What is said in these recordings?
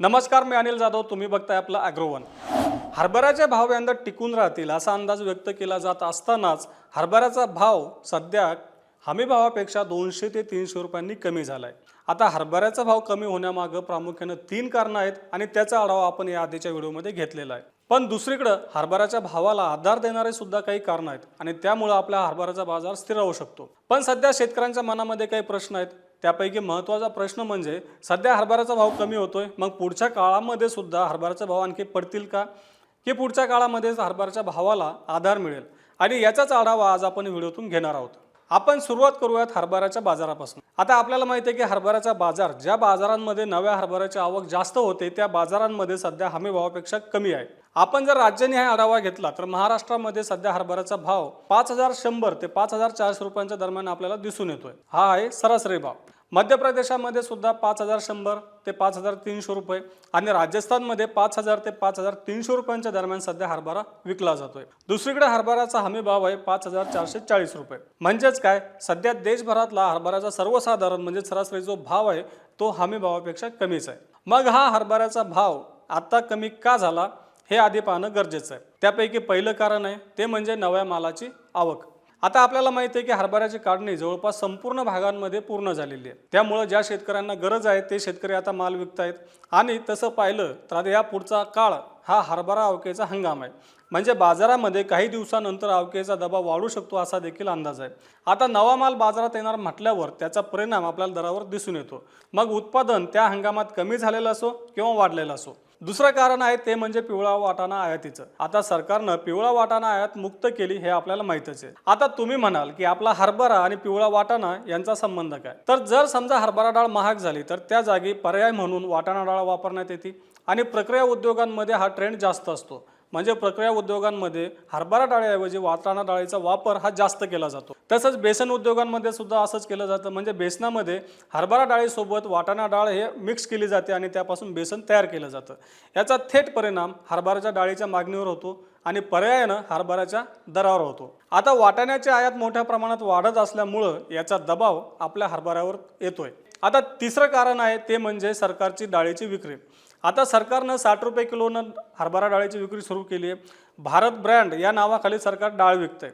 नमस्कार मी अनिल जाधव. तुम्ही बघताय आपलं अॅग्रोवन. हरभऱ्याचे भाव यंदा टिकून राहतील असा अंदाज व्यक्त केला जात असतानाच हरभऱ्याचा भाव सध्या हमी भावापेक्षा दोनशे ते तीनशे रुपयांनी कमी झाला आहे आता हरभऱ्याचा भाव कमी होण्यामागं प्रामुख्यानं तीन कारणं आहेत आणि त्याचा आढावा आपण या आधीच्या व्हिडिओमध्ये घेतलेला आहे. पण दुसरीकडं हरभऱ्याच्या भावाला आधार देणारे सुद्धा काही कारणं आहेत आणि त्यामुळं आपल्या हरभऱ्याचा बाजार स्थिर राहू शकतो. पण सध्या शेतकऱ्यांच्या मनामध्ये काही प्रश्न आहेत. त्यापैकी महत्त्वाचा प्रश्न म्हणजे सध्या हरभऱ्याचा भाव कमी होतोय. मग पुढच्या काळामध्ये सुद्धा हरभऱ्याचा भाव आणखी पडतील का? की पुढच्या काळामध्ये हरभऱ्याच्या भावाला आधार मिळेल? आणि याचाच आढावा आज आपण व्हिडिओतून घेणार आहोत. आपण सुरुवात करूयात हरभऱ्याच्या बाजारापासून. आता आपल्याला माहिती आहे की हरभऱ्याचा बाजार ज्या बाजारांमध्ये नव्या हरभऱ्याची आवक जास्त होते त्या बाजारांमध्ये सध्या हमी भावापेक्षा कमी आहे. आपण जर राज्यनिहाय आढावा घेतला तर महाराष्ट्रामध्ये सध्या हरभऱ्याचा भाव पाच हजार शंभर ते पाच हजार चारशे रुपयांच्या दरम्यान आपल्याला दिसून येतोय. हा आहे सरासरी भाव. मध्य प्रदेशामध्ये सुद्धा पाच हजार शंभर ते पाच हजार तीनशे रुपये आणि राजस्थानमध्ये पाच हजार ते पाच हजार तीनशे रुपयांच्या दरम्यान सध्या हरभरा विकला जातोय. दुसरीकडे हरभऱ्याचा हमी भाव आहे पाच हजार चारशे चाळीस रुपये. म्हणजेच काय? सध्या देशभरातला हरभऱ्याचा सर्वसाधारण म्हणजे सरासरी जो भाव आहे तो हमी भावापेक्षा कमीच आहे. मग हा हरभऱ्याचा भाव आता कमी का झाला? हे आधी पाहणं गरजेचं आहे. त्यापैकी पहिलं कारण आहे ते म्हणजे नव्या मालाची आवक. आता आपल्याला माहिती आहे की हरभऱ्याची काढणी जवळपास संपूर्ण भागांमध्ये पूर्ण झालेली आहे. त्यामुळं ज्या शेतकऱ्यांना गरज आहे ते शेतकरी आता माल विकतायत. आणि तसं पाहिलं तर आता या पुढचा काळ हा हरभरा आवकेचा हंगाम आहे. म्हणजे बाजारामध्ये काही दिवसानंतर आवकेचा दबाव वाढू शकतो असा देखील अंदाज आहे. आता नवा माल बाजारात येणार म्हटल्यावर त्याचा परिणाम आपल्याला दरावर दिसून येतो. मग उत्पादन त्या हंगामात कमी झालेलं असो किंवा वाढलेलं असो. दुसरं कारण आहे ते म्हणजे पिवळा वाटाणा आयातीचं आता सरकारनं पिवळा वाटाणा आयात मुक्त केली हे आपल्याला माहितच आहे. आता तुम्ही म्हणाल की आपला हरभरा आणि पिवळा वाटाणा यांचा संबंध काय? तर जर समजा हरभरा डाळ महाग झाली तर त्या जागी पर्याय म्हणून वाटाणा डाळ वापरण्यात येते आणि प्रक्रिया उद्योगांमध्ये हा ट्रेंड जास्त असतो. म्हणजे प्रक्रिया उद्योगांमध्ये हरभरा डाळीऐवजी वाटाणा डाळीचा वापर हा जास्त केला जातो. तसंच बेसन उद्योगांमध्ये सुद्धा असंच केलं जातं. म्हणजे बेसनामध्ये हरभरा डाळीसोबत वाटाणा डाळ हे मिक्स केली जाते आणि त्यापासून बेसन तयार केलं जातं. याचा थेट परिणाम हरभऱ्याच्या डाळीच्या मागणीवर होतो आणि पर्यायानं हरभऱ्याच्या दरावर होतो. आता वाटाण्याची आयात मोठ्या प्रमाणात वाढत असल्यामुळं याचा दबाव आपल्या हरभऱ्यावर येतोय. आता तिसरं कारण आहे ते म्हणजे सरकारची डाळीची विक्री. आता सरकारनं साठ रुपये किलोनं हरभरा डाळीची विक्री सुरू केली आहे. भारत ब्रँड या नावाखाली सरकार डाळ विकतंय.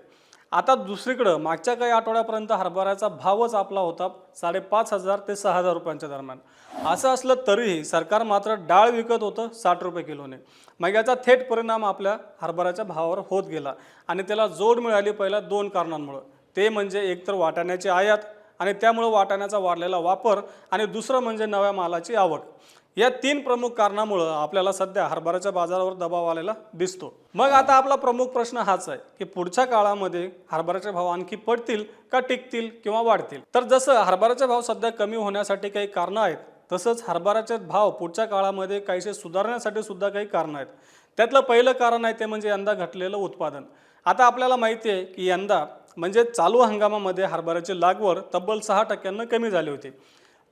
आता दुसरीकडं मागच्या काही आठवड्यापर्यंत हरभऱ्याचा भावच आपला होता साडेपाच हजार ते सहा हजार रुपयांच्या दरम्यान. असं असलं तरीही सरकार मात्र डाळ विकत होतं साठ रुपये किलोने. मग याचा थेट परिणाम आपल्या हरभऱ्याच्या भावावर होत गेला आणि त्याला जोड मिळाली पहिल्या दोन कारणांमुळं. ते म्हणजे एकतर वाटाण्याची आयात आणि त्यामुळं वाटाण्याचा वाढलेला वापर आणि दुसरं म्हणजे नव्या मालाची आवक. या तीन प्रमुख कारणामुळं आपल्याला सध्या हरभऱ्याच्या बाजारावर दबाव आलेला दिसतो. मग आता आपला प्रमुख प्रश्न हाच आहे की पुढच्या काळामध्ये हरभऱ्याचे भाव आणखी पडतील का टिकतील किंवा वाढतील? तर जसं हरभऱ्याचे भाव सध्या कमी होण्यासाठी काही कारणं आहेत तसंच हरभऱ्याचे भाव पुढच्या काळामध्ये काहीसे सुधारण्यासाठी सुद्धा काही कारणं आहेत. त्यातलं पहिलं कारण आहे ते म्हणजे यंदा घटलेलं उत्पादन. आता आपल्याला माहिती आहे की यंदा म्हणजे चालू हंगामामध्ये हरभऱ्याची लागवड तब्बल सहा टक्क्यांना कमी झाली होती.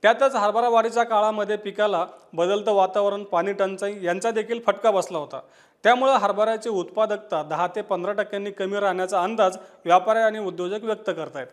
त्यातच हरभरा वाढीच्या काळामध्ये पिकाला बदलतं वातावरण पाणी टंचाई यांचा देखील फटका बसला होता. त्यामुळं हरभऱ्याची उत्पादकता दहा ते पंधरा टक्क्यांनी कमी राहण्याचा अंदाज व्यापारी आणि उद्योजक व्यक्त करतायत.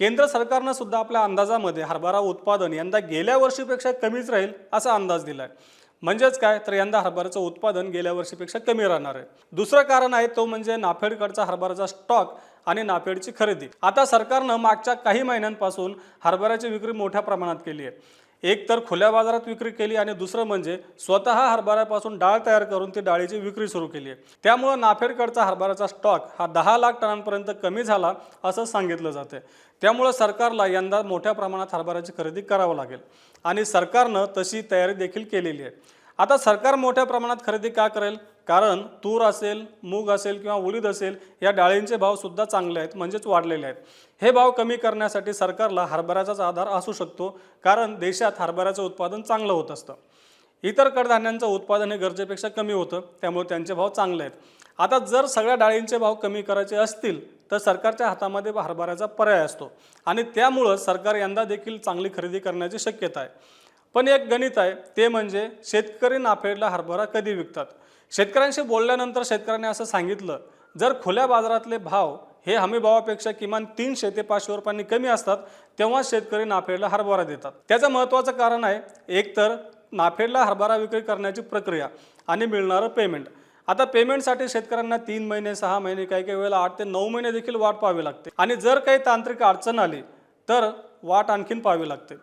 केंद्र सरकारनं सुद्धा आपल्या अंदाजामध्ये हरभरा उत्पादन यंदा गेल्या वर्षीपेक्षा कमीच राहील असा अंदाज दिला आहे म्हणजेच काय? तर यंदा हरभऱ्याचं उत्पादन गेल्या वर्षीपेक्षा कमी राहणार आहे. दुसरं कारण आहे तो म्हणजे नाफेडकडचा हरभऱ्याचा स्टॉक आणि नाफेडची खरेदी. आता सरकारनं मागच्या काही महिन्यांपासून हरभऱ्याची विक्री मोठ्या प्रमाणात केली आहे एक तर खुल्या बाजारात विक्री केली आणि दुसरं म्हणजे स्वतः हरभऱ्यापासून डाळ तयार करून ती डाळीची विक्री सुरू केली आहे. त्यामुळं नाफेडकडचा हरभऱ्याचा स्टॉक हा दहा लाख टनांपर्यंत कमी झाला असं सांगितलं जातं त्यामुळं सरकारला यंदा मोठ्या प्रमाणात हरभऱ्याची खरेदी करावं लागेल. आणि सरकारनं तशी तयारी देखील केलेली आहे. आता सरकार मोठ्या प्रमाणात खरेदी का करेल? कारण तूर असेल मूग असेल किंवा उडीद असेल या डाळींचे भावसुद्धा चांगले आहेत म्हणजेच वाढलेले आहेत. हे भाव कमी करण्यासाठी सरकारला हरभऱ्याचाच आधार असू शकतो कारण देशात हरभऱ्याचं उत्पादन चांगलं होत असतं. इतर कडधान्यांचं उत्पादन हे गरजेपेक्षा कमी होतं त्यामुळे त्यांचे भाव चांगले आहेत. आता जर सगळ्या डाळींचे भाव कमी करायचे असतील तर सरकारच्या हातामध्ये हरभऱ्याचा पर्याय असतो. आणि त्यामुळं सरकार यंदा देखील चांगली खरेदी करण्याची शक्यता आहे. पण एक गणित आहे ते म्हणजे शेतकरी नाफेडला हरभरा कधी विकतात? शेतकऱ्यांशी बोलल्यानंतर शेतकऱ्यांनी असं सांगितलं जर खुल्या बाजारातले भाव हे हमी भावापेक्षा किमान तीनशे ते पाचशे रुपयांनी कमी असतात तेव्हा शेतकरी नाफेडला हरभरा देतात. त्याचं महत्त्वाचं कारण आहे एक तर नाफेडला हरभरा विक्री करण्याची प्रक्रिया आणि मिळणारं पेमेंट आता पेमेंटसाठी शेतकऱ्यांना तीन महिने सहा महिने काही काही वेळेला आठ ते नऊ महिने देखील वाट पाहावी लागते. आणि जर काही तांत्रिक अडचण आली तर वाट आणखीन पाहावी लागते.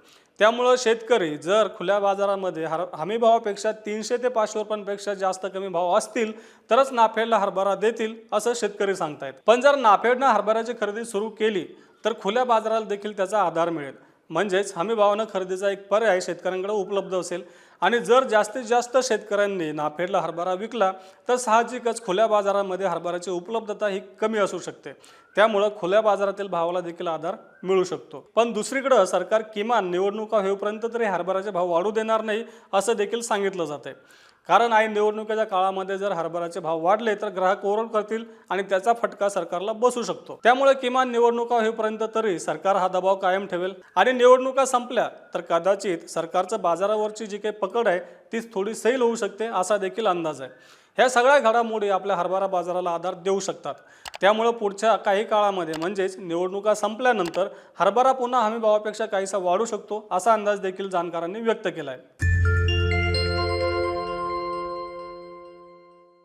त्यामुळं शेतकरी जर खुल्या बाजारामध्ये हर हमीभावापेक्षा तीनशे ते पाचशे रुपयांपेक्षा जास्त कमी भाव असतील तरच नाफेडला हरभरा देतील असं शेतकरी सांगतायत. पण जर नाफेडनं हरभऱ्याची खरेदी सुरू केली तर खुल्या बाजाराला देखील त्याचा आधार मिळेल. म्हणजेच हमी भावानं खरेदीचा एक पर्याय शेतकऱ्यांकडे उपलब्ध असेल. आणि जर जास्तीत जास्त शेतकऱ्यांनी नाफेडला हरभरा विकला तर साहजिकच खुल्या बाजारामध्ये हरभऱ्याची उपलब्धता ही कमी असू शकते. त्यामुळं खुल्या बाजारातील भावाला देखील आधार मिळू शकतो. पण दुसरीकडं सरकार किमान निवडणुका होईपर्यंत तरी हरभऱ्याचे भाव वाढू देणार नाही असं देखील सांगितलं जाते कारण आई निवडणुकीच्या काळामध्ये जर हरभऱ्याचे भाव वाढले तर ग्राहक ओरड करतील आणि त्याचा फटका सरकारला बसू शकतो. त्यामुळे किमान निवडणुका होईपर्यंत तरी सरकार हा दबाव कायम ठेवेल. आणि निवडणुका संपल्या तर कदाचित सरकारचं बाजारावरची जी काही पकड आहे तीच थोडी सैल होऊ शकते असा देखील अंदाज आहे. ह्या सगळ्या घडामोडी आपल्या हरभरा बाजाराला आधार देऊ शकतात. त्यामुळं पुढच्या काही काळामध्ये म्हणजेच निवडणुका संपल्यानंतर हरभरा पुन्हा हमी भावापेक्षा काहीसा वाढू शकतो असा अंदाज देखील जाणकारांनी व्यक्त केला आहे